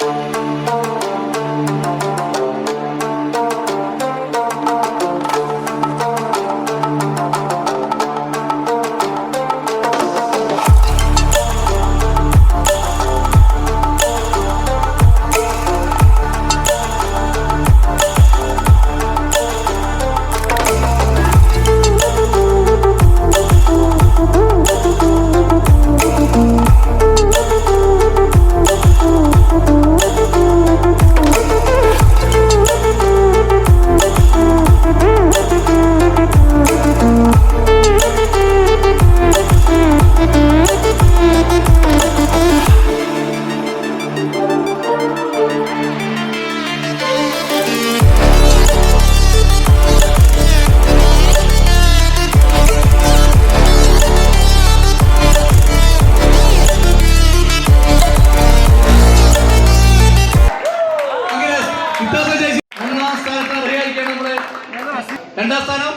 അങ്ങനെ രണ്ടാം സ്ഥാനം?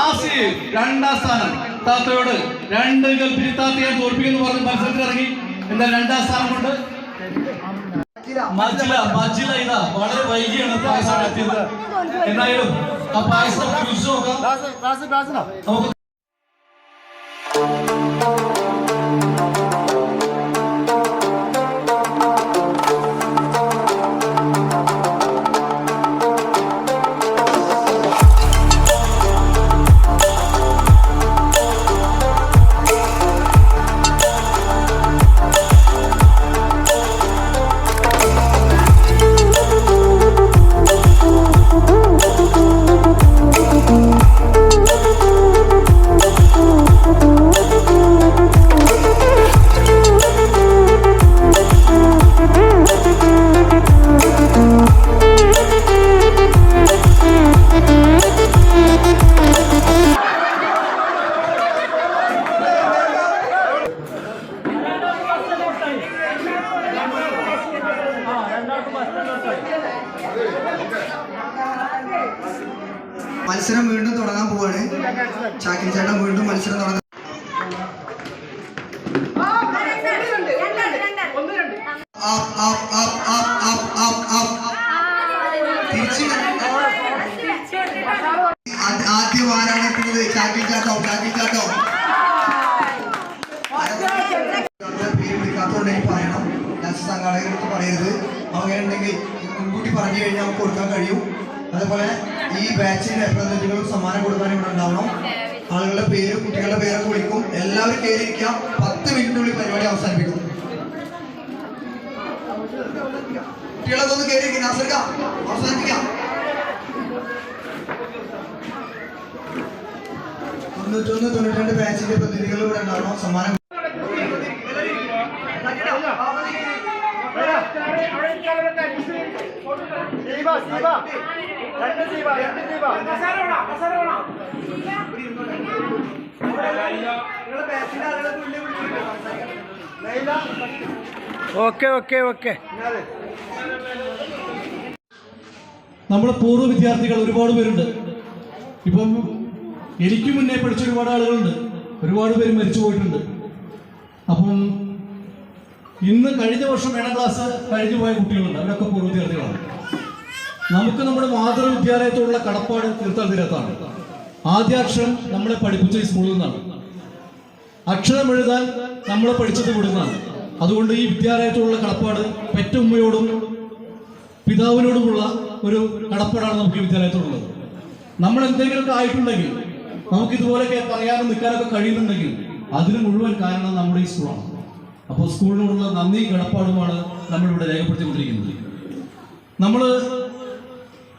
ആസിഫ്. രണ്ടാം സ്ഥാനം. താത്തയോട് രണ്ട് ഗൾഫിൽ താത്തയെ തോൽപ്പിക്കുന്നു പറഞ്ഞ് മത്സരത്തിൽ ഇറങ്ങി. എന്താ രണ്ടാം സ്ഥാനം കൊണ്ട് മജില മജില ഇതാ വളരെ വൈകിയാണ് പായസം എത്തിയത് എന്തായാലും ആ പായസം രുചിച്ച് നോക്കാം. നമുക്ക് മത്സരം വീണ്ടും തുടങ്ങാൻ പോവാണ്. ചാക്കിൻ ചേട്ടൻ വീണ്ടും മത്സരം തുടങ്ങാൻ ആ ആ up, up, അങ്ങനെ ഉണ്ടെങ്കിൽ മുൻകൂട്ടി പറഞ്ഞു കഴിഞ്ഞാൽ നമുക്ക് കൊടുക്കാൻ കഴിയും. അതേപോലെ ഈ ബാച്ചിന്റെ പ്രതിനിധികളും സമ്മാനം കൊടുക്കാൻ ഇവിടെ ഉണ്ടാവണം. ആളുകളുടെ പേര് കുട്ടികളുടെ പേരൊക്കെ വിളിക്കും. എല്ലാവരും കയറിയിരിക്കാം പത്ത് മിനിറ്റിനുള്ളിൽ പരിപാടി അവസാനിപ്പിക്കും. കുട്ടികളൊക്കെ ഒന്ന് കയറിയിരിക്കും. നാസർക്കാം അവസാനിപ്പിക്കാം. തൊണ്ണൂറ്റൊന്ന് തൊണ്ണൂറ്റി രണ്ട് ബാച്ചിന്റെ പ്രതിനിധികൾ ഇവിടെ ഉണ്ടാവണം. സമ്മാനം ഓക്കെ ഓക്കെ ഓക്കെ. നമ്മുടെ പൂർവ വിദ്യാർത്ഥികൾ ഒരുപാട് പേരുണ്ട്. ഇപ്പം എനിക്ക് മുന്നേ പഠിച്ച ഒരുപാട് ആളുകളുണ്ട്. ഒരുപാട് പേര് മരിച്ചു പോയിട്ടുണ്ട്. അപ്പം ഇന്ന് കഴിഞ്ഞ വർഷം ഏഴാം ക്ലാസ് കഴിഞ്ഞു പോയ കുട്ടികളുണ്ട്. അവരൊക്കെ പൂർവ വിദ്യാർത്ഥികളാണ്. നമുക്ക് നമ്മുടെ മാതൃവിദ്യാലയത്തോടുള്ള കടപ്പാട് തീർത്താൽ തീരത്താണ് ആദ്യാക്ഷരം നമ്മളെ പഠിപ്പിച്ച ഈ സ്കൂളിൽ നിന്നാണ്. അക്ഷരം എഴുതാൻ നമ്മളെ പഠിച്ചത് ഇവിടുന്നാണ് അതുകൊണ്ട് ഈ വിദ്യാലയത്തോടുള്ള കടപ്പാട് പെറ്റുമ്മയോടും പിതാവിനോടുമുള്ള ഒരു കടപ്പാടാണ് നമുക്ക് ഈ വിദ്യാലയത്തോടുള്ളത് നമ്മൾ എന്തെങ്കിലുമൊക്കെ ആയിട്ടുണ്ടെങ്കിൽ നമുക്ക് ഇതുപോലെയൊക്കെ പറയാനും നിൽക്കാനൊക്കെ കഴിയുന്നുണ്ടെങ്കിൽ അതിന് മുഴുവൻ കാരണം നമ്മുടെ ഈ സ്കൂളാണ്. അപ്പോൾ സ്കൂളിനോടുള്ള നന്ദി കടപ്പാടുമാണ് നമ്മളിവിടെ രേഖപ്പെടുത്തിക്കൊണ്ടിരിക്കുന്നത്. നമ്മൾ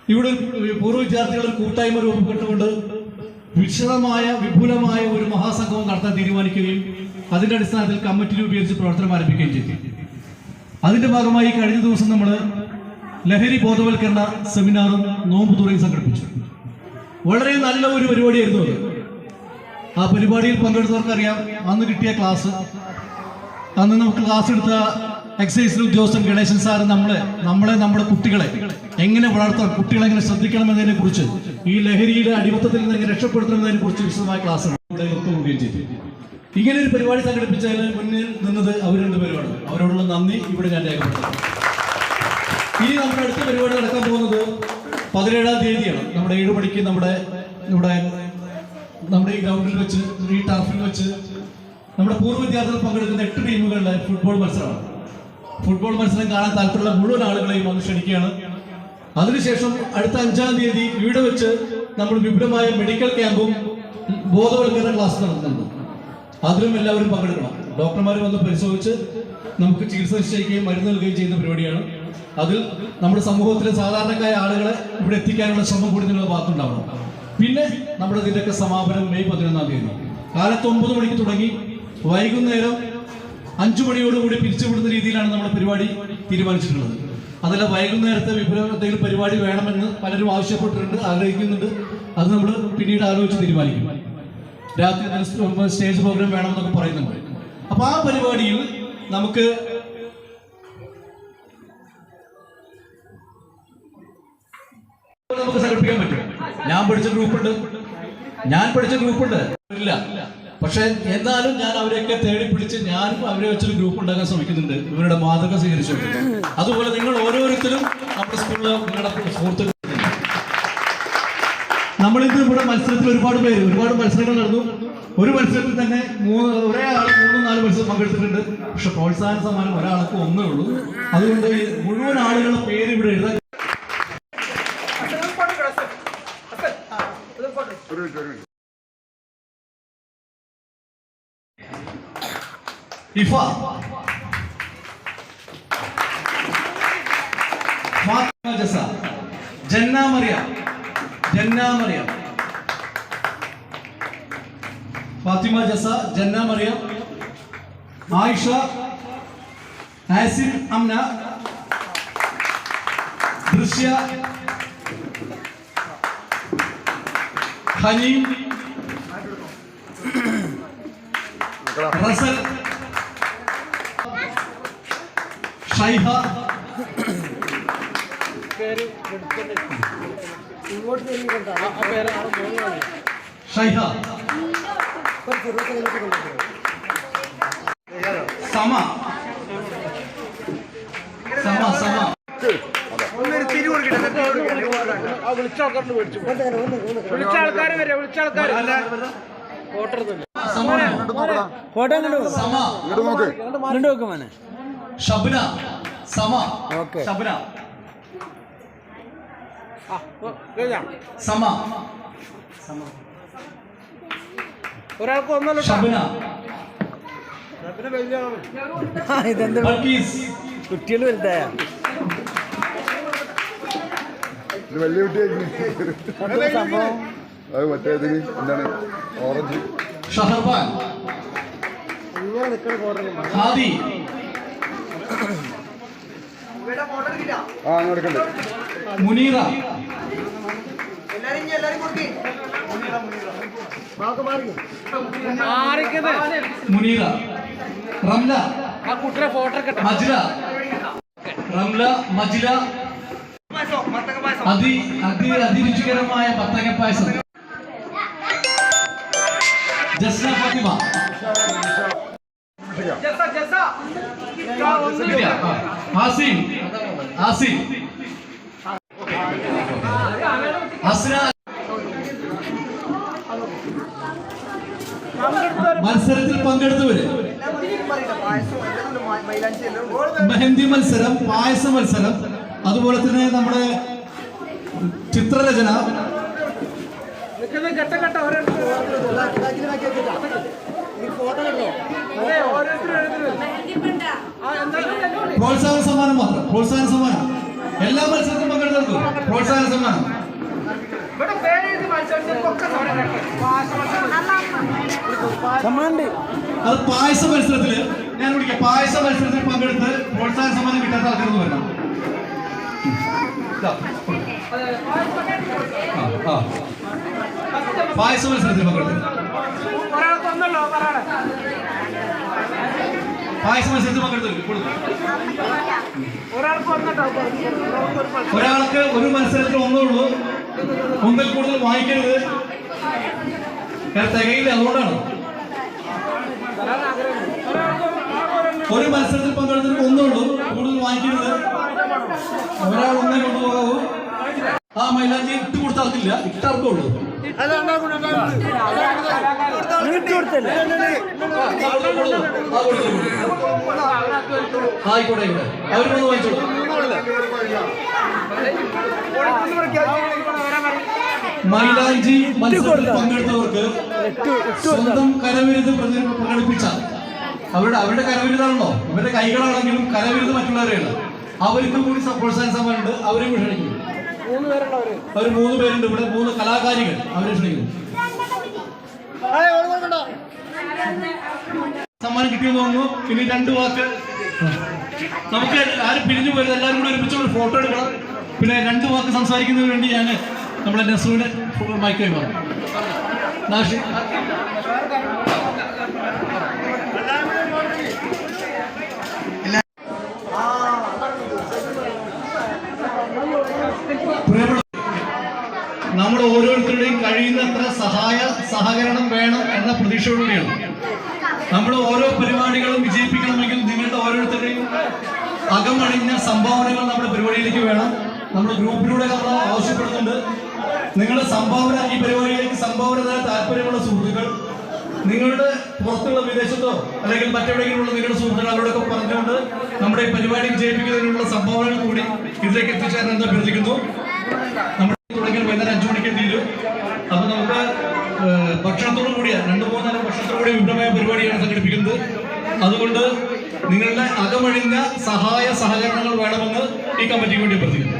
ഇവിടെ പൂർവ വിദ്യാർത്ഥികൾ കൂട്ടായ്മ രൂപപ്പെട്ടുകൊണ്ട് വിശദമായ വിപുലമായ ഒരു മഹാസംഗമം നടത്താൻ തീരുമാനിക്കുകയും അതിന്റെ അടിസ്ഥാനത്തിൽ കമ്മിറ്റി രൂപീകരിച്ച് പ്രവർത്തനം ആരംഭിക്കുകയും ചെയ്തു. അതിന്റെ ഭാഗമായി കഴിഞ്ഞ ദിവസം നമ്മൾ ലഹരി ബോധവൽക്കരണ സെമിനാറും നോമ്പ് തുറയും സംഘടിപ്പിച്ചു. വളരെ നല്ല ഒരു പരിപാടിയായിരുന്നു അത്. ആ പരിപാടിയിൽ പങ്കെടുത്തവർക്കറിയാം അന്ന് കിട്ടിയ ക്ലാസ്. അന്ന് നമുക്ക് ക്ലാസ് എടുത്ത എക്സൈസിൽ ഉദ്യോഗസ്ഥൻ ഗണേശൻ സാർ നമ്മളെ നമ്മളെ നമ്മുടെ കുട്ടികളെ എങ്ങനെ വളർത്താം കുട്ടികളെ എങ്ങനെ ശ്രദ്ധിക്കണമെന്നതിനെ കുറിച്ച് ഈ ലഹരിയുടെ അടിമത്തത്തിൽ നിന്ന് എങ്ങനെ രക്ഷപ്പെടുത്തണമെന്നതിനെ കുറിച്ച് വിശദമായ ക്ലാസ് ഒത്തുകൂടുകയും ചെയ്തു. ഇങ്ങനെ ഒരു പരിപാടി സംഘടിപ്പിച്ചതിന് മുന്നിൽ നിന്നത് അവർ രണ്ടുപേരുമാണ് അവരോടുള്ള നന്ദി ഇവിടെ ഞാൻ രേഖപ്പെടുത്തുന്നു. ഇനി നമ്മുടെ അടുത്ത പരിപാടി നടക്കാൻ പോകുന്നത് പതിനേഴാം തീയതിയാണ്. നമ്മുടെ ഏഴ് മണിക്ക് നമ്മുടെ ഇവിടെ നമ്മുടെ ഈ ഗ്രൗണ്ടിൽ വെച്ച് ഈ ടർഫിൽ വെച്ച് നമ്മുടെ പൂർവ വിദ്യാർത്ഥികൾ പങ്കെടുക്കുന്ന എട്ട് ടീമുകളുടെ ഫുട്ബോൾ മത്സരമാണ്. ഫുട്ബോൾ മത്സരം കാണാൻ താല്പര്യമുള്ള മുഴുവൻ ആളുകളെയും വന്ന് ക്ഷണിക്കുകയാണ്. അതിനുശേഷം അടുത്ത അഞ്ചാം തീയതി ഇവിടെ വെച്ച് നമ്മൾ വിപുലമായ മെഡിക്കൽ ക്യാമ്പും ബോധവൽക്കരണ ക്ലാസ് നടത്തുന്നുണ്ട്. അതിലും എല്ലാവരും പങ്കെടുക്കണം. ഡോക്ടർമാർ വന്ന് പരിശോധിച്ച് നമുക്ക് ചികിത്സ നിശ്ചയിക്കുകയും മരുന്ന് നൽകുകയും ചെയ്യുന്ന പരിപാടിയാണ്. അതിൽ നമ്മുടെ സമൂഹത്തിലെ സാധാരണക്കായ ആളുകളെ ഇവിടെ എത്തിക്കാനുള്ള ശ്രമം കൂടി നിങ്ങളുടെ ഭാഗത്തുണ്ടാവണം. പിന്നെ നമ്മുടെ ഇതിന്റെയൊക്കെ സമാപനം മെയ് പതിനൊന്നാം തീയതി. കാലത്ത് ഒമ്പത് മണിക്ക് തുടങ്ങി വൈകുന്നേരം അഞ്ചു മണിയോടുകൂടി പിരിച്ചുവിടുന്ന രീതിയിലാണ് നമ്മുടെ പരിപാടി തീരുമാനിച്ചിട്ടുള്ളത്. അതല്ല വൈകുന്നേരത്തെ വിപുല പരിപാടി വേണമെന്ന് പലരും ആവശ്യപ്പെട്ടിട്ടുണ്ട് ആഗ്രഹിക്കുന്നുണ്ട്. അത് നമ്മൾ പിന്നീട് ആലോചിച്ച് തീരുമാനിക്കും. രാത്രി സ്റ്റേജ് പ്രോഗ്രാം വേണമെന്നൊക്കെ പറയുന്നുണ്ട്. അപ്പൊ ആ പരിപാടിയിൽ നമുക്ക് നമുക്ക് സംഘടിപ്പിക്കാൻ പറ്റും. ഞാൻ പഠിച്ച ഗ്രൂപ്പുണ്ട്. ഞാൻ പഠിച്ച ഗ്രൂപ്പുണ്ട്. ഇല്ല. പക്ഷെ എന്നാലും ഞാൻ അവരെയൊക്കെ തേടി പിടിച്ച് ഞാനും അവരെ വെച്ചൊരു ഗ്രൂപ്പ് ഉണ്ടാക്കാൻ ശ്രമിക്കുന്നുണ്ട്. ഇവരുടെ മാതൃക സ്വീകരിച്ചു. അതുപോലെ നിങ്ങൾ ഓരോരുത്തരും നമ്മുടെ സ്കൂളിൽ നിങ്ങളുടെ സുഹൃത്തുക്കൾ. നമ്മളിത് ഇവിടെ മത്സരത്തിൽ ഒരുപാട് പേര് ഒരുപാട് മത്സരങ്ങൾ നടന്നു. ഒരു മത്സരത്തിൽ തന്നെ മൂന്ന് ഒരേ ആൾ മൂന്നും നാല് മത്സരം പങ്കെടുത്തിട്ടുണ്ട്. പക്ഷെ പ്രോത്സാഹന സമ്മാനം ഒരാൾക്ക് ഒന്നേ ഉള്ളൂ. അതുകൊണ്ട് മുഴുവൻ ആളുകളുടെ പേര് ഇവിടെ എഴുതാൻ ഇഫ ഫാത്തിമ ജസ ജന്ന മറിയം ജന്ന മറിയം ഫാത്തിമ ജസ ജന്ന മറിയം ആയിഷ ആസിൻ അംന ദൃശ്യ ഹനീം റസൽ ഷൈഹ ഷൈഹ സമ സമ സമ വിളിച്ച ആൾക്കാരെ മേടിച്ചു. വിളിച്ച ആൾക്കാരെ വരെ വിളിച്ച ആൾക്കാരെ. സമ. നോക്ക്. മോനെ. ഷബ്ന. സമ. ഓക്കേ. ഷബ്ന. ആ കഴിഞ്ഞാ സമ. ഒരാൾക്ക് ഒന്നല്ലോ ഷബ്ന. ഇതെന്ത് കുട്ടികൾ വലുതായ. വലിയ കുട്ടിയായിരിക്കും. സംഭവം. അത് മറ്റേത് എന്താണ്? ഓറഞ്ച്. ഷഹർബാൻ ഹാദി മുനീറ. മുനീറ. റംല. ആ കുട്ടിയുടെ ഫോട്ടോ മജ്ല. റംല മജ്ല. അതി അതി അതിരുചികരമായ പത്തക പായസം. ജസ്ന ഫാത്തിമ. ആസിം ആസിം അസ്ന മത്സരത്തിൽ പങ്കെടുത്തവര്. മെഹന്തി മത്സരം പായസ മത്സരം. അതുപോലെ തന്നെ നമ്മുടെ ചിത്രരചന പ്രോത്സാഹന സമ്മാനം മാത്രം. പ്രോത്സാഹന സമ്മാനം. എല്ലാ മത്സരത്തിലും പങ്കെടുത്തു പ്രോത്സാഹന സമ്മാനം. അത് പായസ മത്സരത്തിൽ ഞാൻ വിളിക്കാം. പായസ മത്സരത്തിൽ പങ്കെടുത്ത് പ്രോത്സാഹന സമ്മാനം കിട്ടാത്ത ആൾക്കാർ വരണം. പായസ മത്സരത്തിൽ പങ്കെടുത്തു. പായസ മത്സരത്തിൽ പങ്കെടുത്തു. ഒരാൾക്ക് ഒരു മത്സരത്തിൽ ഒന്നേ ഉള്ളൂ. ഒന്നിൽ കൂടുതൽ വാങ്ങിക്കരുത് തികയില്ല അതുകൊണ്ടാണ്. ഒരു മത്സരത്തിൽ പങ്കെടുത്തിട്ട് ഒന്നേ ഉള്ളൂ. കൂടുതൽ വാങ്ങിക്കരുത് ഒരാൾ ഒന്നേ കൊണ്ടുപോകാവൂ കൊടുത്തു. ഇട്ട് കൊടുത്തു, കൊടുത്തു. ആയിക്കോട്ടെ ആയിക്കോട്ടെ. വാങ്ങിച്ചോളൂ. മൈലാഞ്ചി മത്സരത്തിൽ പങ്കെടുത്തവർക്ക് സ്വന്തം കരവിരുത് പ്രകടിപ്പിച്ച അവരുടെ അവരുടെ കരവിരുതാണല്ലോ. ഇവരുടെ കൈകളാണെങ്കിലും കരവിരുത് മറ്റുള്ളവരെയാണ്. അവർക്കും കൂടി പ്രോത്സാഹന സമ്മാനമുണ്ട് അവരെയും ക്ഷണിക്കും അവർ മൂന്ന് പേരുണ്ട്. ഇവിടെ മൂന്ന് കലാകാരികൾ അവരെ ക്ഷണിക്കുന്നു. സമ്മാനം കിട്ടിയെന്ന് തോന്നുന്നു. പിന്നെ രണ്ട് വാക്ക്. നമുക്ക് ആരും പിരിഞ്ഞു പോയത് എല്ലാവരും കൂടെ ഒരുമിച്ച് ഒരു ഫോട്ടോ എടുക്കണം. പിന്നെ രണ്ട് വാക്ക് സംസാരിക്കുന്നതിന് വേണ്ടി ഞാൻ നമ്മുടെ നെസ്രുവിനെ മൈക്കായി പറഞ്ഞു നാഷി പ്രിയപ്പെട്ട നമ്മുടെ ഓരോരുത്തരുടെയും കഴിയുന്നത്ര സഹായ സഹകരണം വേണം എന്ന പ്രതീക്ഷയോടുകൂടിയാണ്. നമ്മൾ ഓരോ പരിപാടികളും വിജയിപ്പിക്കണമെങ്കിൽ നിങ്ങളുടെ ഓരോരുത്തരുടെയും അകമണിഞ്ഞ സംഭാവനകൾ നമ്മുടെ പരിപാടിയിലേക്ക് വേണം. നമ്മുടെ ഗ്രൂപ്പിലൂടെ നമ്മൾ ആവശ്യപ്പെടുന്നുണ്ട്. നിങ്ങളുടെ സംഭാവന ഈ പരിപാടിയിലേക്ക് സംഭാവന തരാൻ താല്പര്യമുള്ള സുഹൃത്തുക്കൾ നിങ്ങളുടെ പുറത്തുള്ള വിദേശത്തോ അല്ലെങ്കിൽ മറ്റെവിടെയെങ്കിലും ഉള്ള നിങ്ങളുടെ സുഹൃത്തുക്കൾ അവരോടൊക്കെ പറഞ്ഞുകൊണ്ട് നമ്മുടെ ഈ പരിപാടി വിജയിപ്പിക്കുന്നതിനുള്ള സംഭാവനകൾ കൂടി ഇതിലേക്ക് എത്തിച്ചേരാൻ അഭ്യർത്ഥിക്കുന്നു. വൈകുന്നേരം അഞ്ചു മണിക്ക് തീരും അപ്പൊ നമുക്ക് ഭക്ഷണത്തോടു കൂടിയ രണ്ടു മൂന്ന് നേരം ഭക്ഷണത്തോടു കൂടിയ വിപുലമായ പരിപാടിയാണ് സംഘടിപ്പിക്കുന്നത്. അതുകൊണ്ട് നിങ്ങളുടെ അകമഴിഞ്ഞ സഹായ സഹകരണങ്ങൾ വേണമെന്ന് ഈ കമ്മിറ്റിക്ക് വേണ്ടി അഭ്യർത്ഥിക്കുന്നു.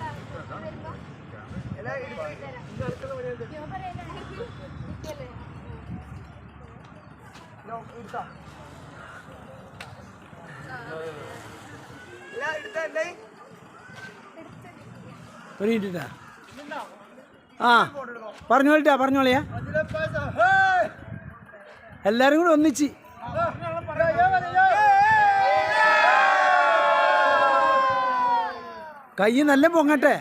ഒരു മിനിറ്റാ ആ പറഞ്ഞോളിട്ടാ പറഞ്ഞോളിയാ. എല്ലാരും കൂടെ ഒന്നിച്ച്. കൈ നല്ല പൊങ്ങട്ടെ.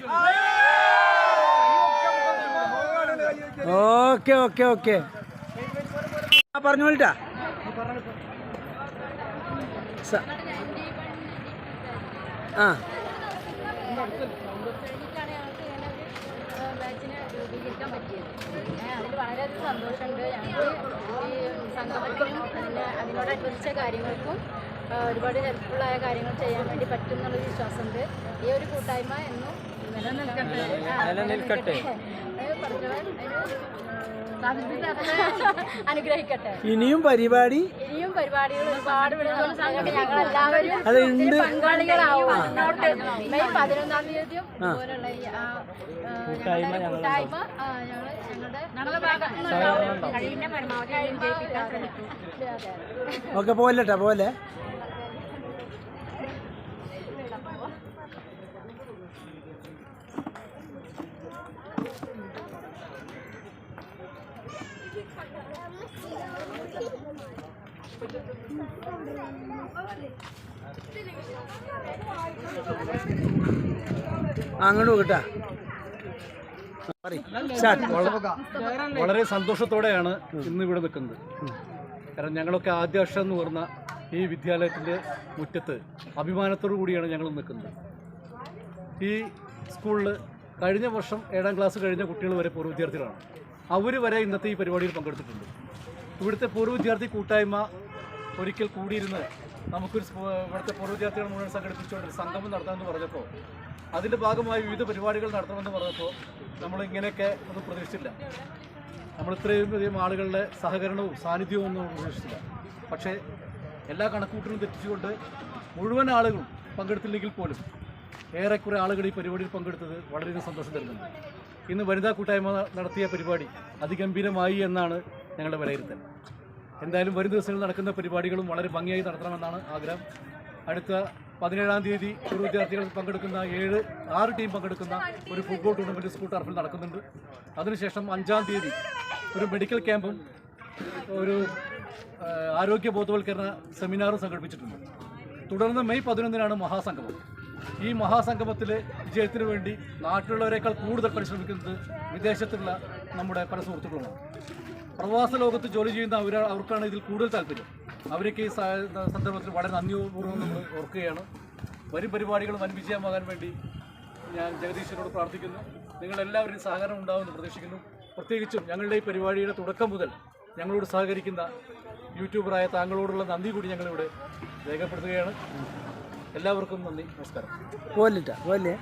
Okay okay okay. ആ പറഞ്ഞോളിട്ടാ സ- ആ. വളരെയധികം സന്തോഷമുണ്ട് ഞങ്ങൾ ഈ അതിനോടനുബന്ധിച്ച കാര്യങ്ങൾക്കും ഒരുപാട് ഹെൽപ്ഫുള്ളായ കാര്യങ്ങൾ ചെയ്യാൻ വേണ്ടി പറ്റും എന്നുള്ളൊരു വിശ്വാസമുണ്ട് ഈ ഒരു കൂട്ടായ്മ എന്നും നിലനിൽക്കട്ടെ. നിലനിൽക്കട്ടെ. അനുഗ്രഹിക്കട്ടെ. ഇനിയും പരിപാടി? ഇനിയും പരിപാടികൾ ഒരുപാട് ഞങ്ങൾ എല്ലാവരും. പങ്കാളികളാവും. മുന്നോട്ട് മെയ് പതിനൊന്നാം തീയതിയും ഇതുപോലുള്ള ഈ ആ, ആ, ഞങ്ങളുടെ കൂട്ടായ്മ ആ, ഞങ്ങൾ ഞങ്ങളുടെ ഭാഗത്ത് നിന്നുണ്ടാവും. കഴിയുന്ന പരമാവധി വിജയിപ്പിക്കാൻ ശ്രമിക്കും. അതെ, അതെ. ഓക്കെ പോലെട്ടാ പോലെ അങ്ങോട്ട് നോക്കട്ടാ വളരെ സന്തോഷത്തോടെയാണ് ഇന്ന് ഇവിടെ നിൽക്കുന്നത്. കാരണം ഞങ്ങളൊക്കെ ആദ്യ വർഷം എന്ന് പറഞ്ഞ ഈ വിദ്യാലയത്തിന്റെ മുറ്റത്ത് അഭിമാനത്തോടു കൂടിയാണ് ഞങ്ങൾ നിൽക്കുന്നത്. ഈ സ്കൂളിൽ കഴിഞ്ഞ വർഷം ഏഴാം ക്ലാസ് കഴിഞ്ഞ കുട്ടികൾ വരെ പൂർവ വിദ്യാർത്ഥികളാണ്. അവർ വരെ ഇന്നത്തെ ഈ പരിപാടിയിൽ പങ്കെടുത്തിട്ടുണ്ട്. ഇവിടുത്തെ പൂർവ വിദ്യാർത്ഥി കൂട്ടായ്മ ഒരിക്കൽ കൂടിയിരുന്ന് നമുക്കൊരു ഇവിടുത്തെ പൂർവ വിദ്യാർത്ഥികൾ മുഴുവൻ സംഘടിപ്പിച്ചുകൊണ്ട് സംഗമം നടത്താമെന്ന് പറഞ്ഞപ്പോൾ അതിന്റെ ഭാഗമായി വിവിധ പരിപാടികൾ നടത്തണമെന്ന് പറഞ്ഞപ്പോൾ നമ്മൾ ഇങ്ങനെയൊക്കെ ഒന്നും പ്രതീക്ഷിച്ചില്ല. നമ്മൾ ഇത്രയും അധികം ആളുകളുടെ സഹകരണവും സാന്നിധ്യവും ഒന്നും പ്രതീക്ഷിച്ചില്ല. പക്ഷേ എല്ലാ കണക്കൂട്ടലും തെറ്റിച്ചുകൊണ്ട് മുഴുവൻ ആളുകളും പങ്കെടുത്തില്ലെങ്കിൽ പോലും ഏറെക്കുറെ ആളുകൾ ഈ പരിപാടിയിൽ പങ്കെടുത്തത് വളരെയധികം സന്തോഷം തരുന്നുണ്ട്. ഇന്ന് വനിതാ കൂട്ടായ്മ നടത്തിയ പരിപാടി അതിഗംഭീരമായി എന്നാണ് ഞങ്ങളുടെ വിലയിരുത്തൽ. എന്തായാലും വരും ദിവസങ്ങളിൽ നടക്കുന്ന പരിപാടികളും വളരെ ഭംഗിയായി നടത്തണമെന്നാണ് ആഗ്രഹം. അടുത്ത പതിനേഴാം തീയതി ഒരു വിദ്യാർത്ഥികൾ പങ്കെടുക്കുന്ന ഏഴ് ആറ് ടീം പങ്കെടുക്കുന്ന ഒരു ഫുട്ബോൾ ടൂർണമെന്റ് സ്കൂൾ ടർഫിൽ നടക്കുന്നുണ്ട്. അതിനുശേഷം അഞ്ചാം തീയതി ഒരു മെഡിക്കൽ ക്യാമ്പും ഒരു ആരോഗ്യ ബോധവൽക്കരണ സെമിനാറും സംഘടിപ്പിച്ചിട്ടുണ്ട്. തുടർന്ന് മെയ് പതിനൊന്നിനാണ് മഹാസംഗമം. ഈ മഹാസംഗമത്തിലെ വിജയത്തിനു വേണ്ടി നാട്ടിലുള്ളവരെക്കാൾ കൂടുതൽ പരിശ്രമിക്കുന്നത് വിദേശത്തുള്ള നമ്മുടെ പല സുഹൃത്തുക്കളുമാണ്. പ്രവാസ ലോകത്ത് ജോലി ചെയ്യുന്ന അവർ അവർക്കാണ് ഇതിൽ കൂടുതൽ താല്പര്യം. അവർക്ക് ഈ സന്ദർഭത്തിൽ വളരെ നന്ദിപൂർവം നമ്മൾ ഓർക്കുകയാണ്. വരും പരിപാടികൾ വൻ വിജയമാകാൻ വേണ്ടി ഞാൻ ജഗദീശനോട് പ്രാർത്ഥിക്കുന്നു. നിങ്ങളെല്ലാവരും സഹകരണം ഉണ്ടാവുമെന്ന് പ്രതീക്ഷിക്കുന്നു. പ്രത്യേകിച്ചും ഞങ്ങളുടെ ഈ പരിപാടിയുടെ തുടക്കം മുതൽ ഞങ്ങളോട് സഹകരിക്കുന്ന യൂട്യൂബറായ താങ്കളോടുള്ള നന്ദി കൂടി ഞങ്ങളിവിടെ രേഖപ്പെടുത്തുകയാണ്. എല്ലാവർക്കും നന്ദി. നമസ്കാരം. പോലില്ല പോലെ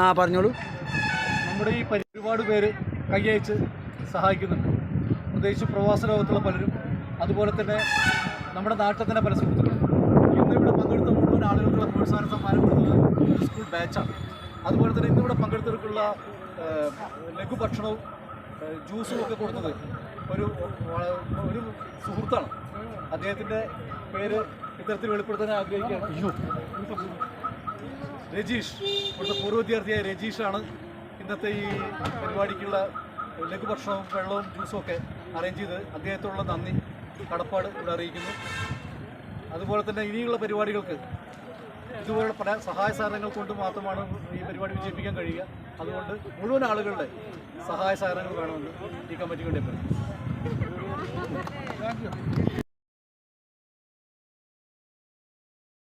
ആ പറഞ്ഞോളൂ. നമ്മുടെ ഈ ഒരുപാട് പേര് കൈയച്ച് സഹായിക്കുന്നുണ്ട്. പ്രത്യേകിച്ച് പ്രവാസ ലോകത്തുള്ള പലരും. അതുപോലെ തന്നെ നമ്മുടെ നാട്ടിൽ തന്നെ പല സുഹൃത്തുക്കളും. ഇന്ന് ഇവിടെ പങ്കെടുത്ത മുഴുവൻ ആളുകൾക്കുള്ള പ്രോത്സാഹന സമ്മാനം കൊടുത്തത് ഒരു സ്കൂൾ ബാച്ചാണ്. അതുപോലെ തന്നെ ഇന്നിവിടെ പങ്കെടുത്തവർക്കുള്ള ലഘുഭക്ഷണവും ജ്യൂസും ഒക്കെ കൊടുത്തത് ഒരു ഒരു സുഹൃത്താണ്. അദ്ദേഹത്തിന്റെ പേര് ഇത്തരത്തിൽ വെളിപ്പെടുത്താൻ ആഗ്രഹിക്കുകയാണ്. രജീഷ്. ഇവിടുത്തെ പൂർവ വിദ്യാർത്ഥിയായ രജീഷാണ് ഇന്നത്തെ ഈ പരിപാടിക്കുള്ള ലഘുഭക്ഷണവും വെള്ളവും ജ്യൂസും ഒക്കെ അറേഞ്ച് ചെയ്ത് അദ്ദേഹത്തോടുള്ള നന്ദി കടപ്പാട് ഇവിടെ അറിയിക്കുന്നു. അതുപോലെ തന്നെ ഇനിയുള്ള പരിപാടികൾക്ക് ഇതുപോലുള്ള പല സഹായ സഹകരണങ്ങൾ കൊണ്ട് മാത്രമാണ് ഈ പരിപാടി വിജയിപ്പിക്കാൻ കഴിയുക. അതുകൊണ്ട് മുഴുവൻ ആളുകളുടെ സഹായ സഹകരണങ്ങൾ വേണമെന്ന് ഈ കമ്മിറ്റി വേണ്ടി അഭ്യർത്ഥിക്കുന്നു.